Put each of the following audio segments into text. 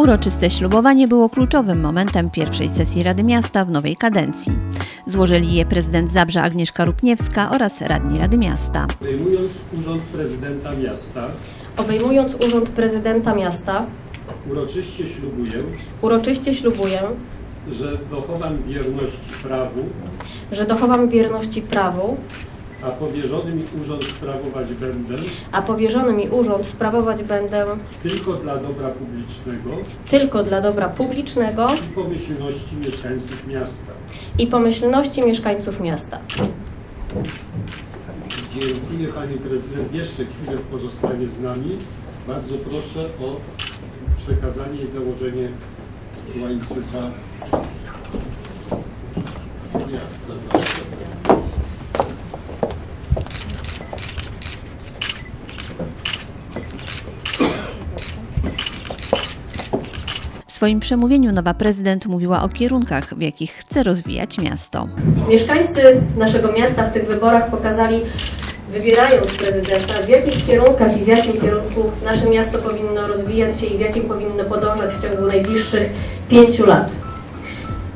Uroczyste ślubowanie było kluczowym momentem pierwszej sesji Rady Miasta w nowej kadencji. Złożyli je prezydent Zabrza Agnieszka Rupniewska oraz radni Rady Miasta. Obejmując urząd prezydenta miasta, Obejmując urząd prezydenta miasta, uroczyście ślubuję, uroczyście ślubuję, że dochowam wierności prawu, że dochowam wierności prawu, a powierzony mi urząd sprawować będę a powierzony mi urząd sprawować będę tylko dla dobra publicznego tylko dla dobra publicznego i pomyślności mieszkańców miasta. i pomyślności mieszkańców miasta. Dziękuję Pani Prezydent. Jeszcze chwilę pozostanie z nami. Bardzo proszę o przekazanie i założenie łańcucha miasta. Swoim przemówieniu nowa prezydent mówiła o kierunkach, w jakich chce rozwijać miasto. Mieszkańcy naszego miasta w tych wyborach pokazali, wybierając prezydenta, w jakich kierunkach i w jakim kierunku nasze miasto powinno rozwijać się i w jakim powinno podążać w ciągu najbliższych pięciu lat.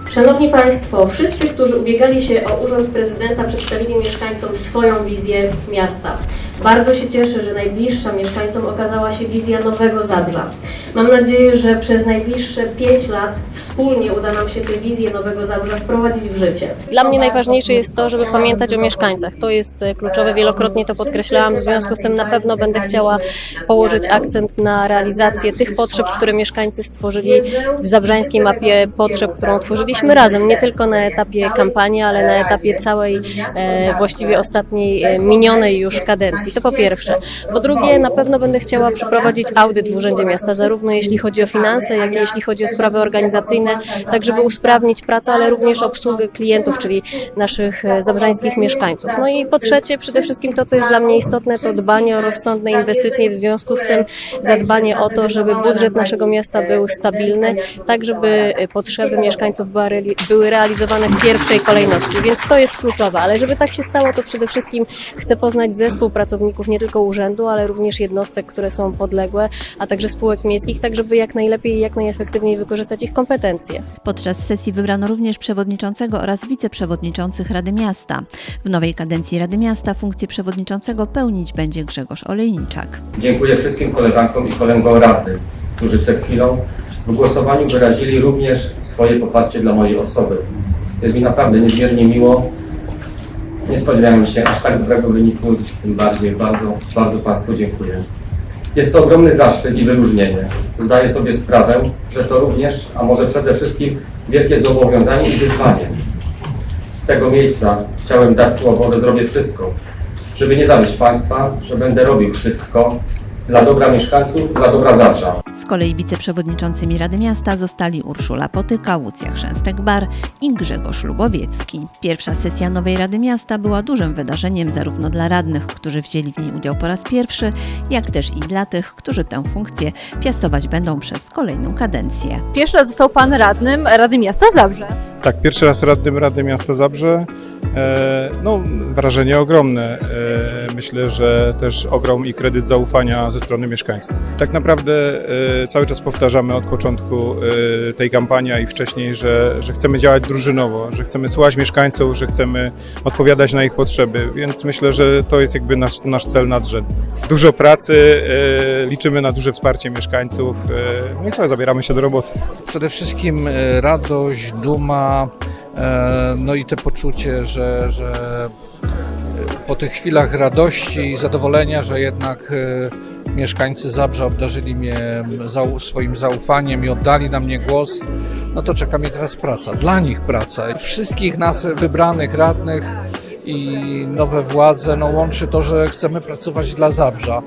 Szanowni Państwo, wszyscy, którzy ubiegali się o urząd prezydenta, przedstawili mieszkańcom swoją wizję miasta. Bardzo się cieszę, że najbliższa mieszkańcom okazała się wizja Nowego Zabrza. Mam nadzieję, że przez najbliższe pięć lat wspólnie uda nam się tę wizję Nowego Zabrza wprowadzić w życie. Dla mnie najważniejsze jest to, żeby pamiętać o mieszkańcach. To jest e, kluczowe, wielokrotnie to podkreślałam, w związku z tym na pewno będę chciała położyć akcent na realizację tych potrzeb, które mieszkańcy stworzyli w zabrzańskiej mapie potrzeb, którą tworzyliśmy razem, nie tylko na etapie kampanii, ale na etapie całej e, właściwie ostatniej e, minionej już kadencji. To po pierwsze. Po drugie, na pewno będę chciała przeprowadzić audyt w Urzędzie Miasta, zarówno jeśli chodzi o finanse, jak i jeśli chodzi o sprawy organizacyjne, tak żeby usprawnić pracę, ale również obsługę klientów, czyli naszych e, zabrzańskich mieszkańców. No i po trzecie, przede wszystkim to, co jest dla mnie istotne, to dbanie o rozsądne inwestycje, w związku z tym zadbanie o to, żeby budżet naszego miasta był stabilny, tak żeby e, potrzeby mieszkańców były realizowane w pierwszej kolejności, więc to jest kluczowe. Ale żeby tak się stało, to przede wszystkim chcę poznać zespół pracowników nie tylko urzędu, ale również jednostek, które są podległe, a także spółek miejskich, tak żeby jak najlepiej i jak najefektywniej wykorzystać ich kompetencje. Podczas sesji wybrano również przewodniczącego oraz wiceprzewodniczących Rady Miasta. W nowej kadencji Rady Miasta funkcję przewodniczącego pełnić będzie Grzegorz Olejniczak. Dziękuję wszystkim koleżankom i kolegom radnym, którzy przed chwilą w głosowaniu wyrazili również swoje poparcie dla mojej osoby. Jest mi naprawdę niezmiernie miło. Nie spodziewałem się aż tak dobrego wyniku, tym bardziej bardzo, bardzo Państwu dziękuję. Jest to ogromny zaszczyt i wyróżnienie. Zdaję sobie sprawę, że to również, a może przede wszystkim, wielkie zobowiązanie i wyzwanie. Z tego miejsca chciałem dać słowo, że zrobię wszystko, żeby nie zawieść Państwa, że będę robił wszystko dla dobra mieszkańców, dla dobra Zabrza. Z kolei wiceprzewodniczącymi Rady Miasta zostali Urszula Potyka, Łucja Chrzęstek-Bar i Grzegorz Lubowiecki. Pierwsza sesja nowej Rady Miasta była dużym wydarzeniem zarówno dla radnych, którzy wzięli w niej udział po raz pierwszy, jak też i dla tych, którzy tę funkcję piastować będą przez kolejną kadencję. Pierwszy raz został Pan radnym Rady Miasta Zabrze. Tak, pierwszy raz radnym Rady Miasta Zabrze. E, no, wrażenie ogromne. E, myślę, że też ogrom i kredyt zaufania ze strony mieszkańców. Tak naprawdę e, cały czas powtarzamy od początku tej kampanii i wcześniej, że, że chcemy działać drużynowo, że chcemy słuchać mieszkańców, że chcemy odpowiadać na ich potrzeby, więc myślę, że to jest jakby nasz, nasz cel nadrzędny. Dużo pracy, liczymy na duże wsparcie mieszkańców. No i co, zabieramy się do roboty. Przede wszystkim radość, duma, e, no i te poczucie, że, że po tych chwilach radości i zadowolenia, że jednak e, mieszkańcy Zabrza obdarzyli mnie swoim zaufaniem i oddali na mnie głos, no to czeka mnie teraz praca. Dla nich praca. Wszystkich nas wybranych radnych i nowe władze, no łączy to, że chcemy pracować dla Zabrza.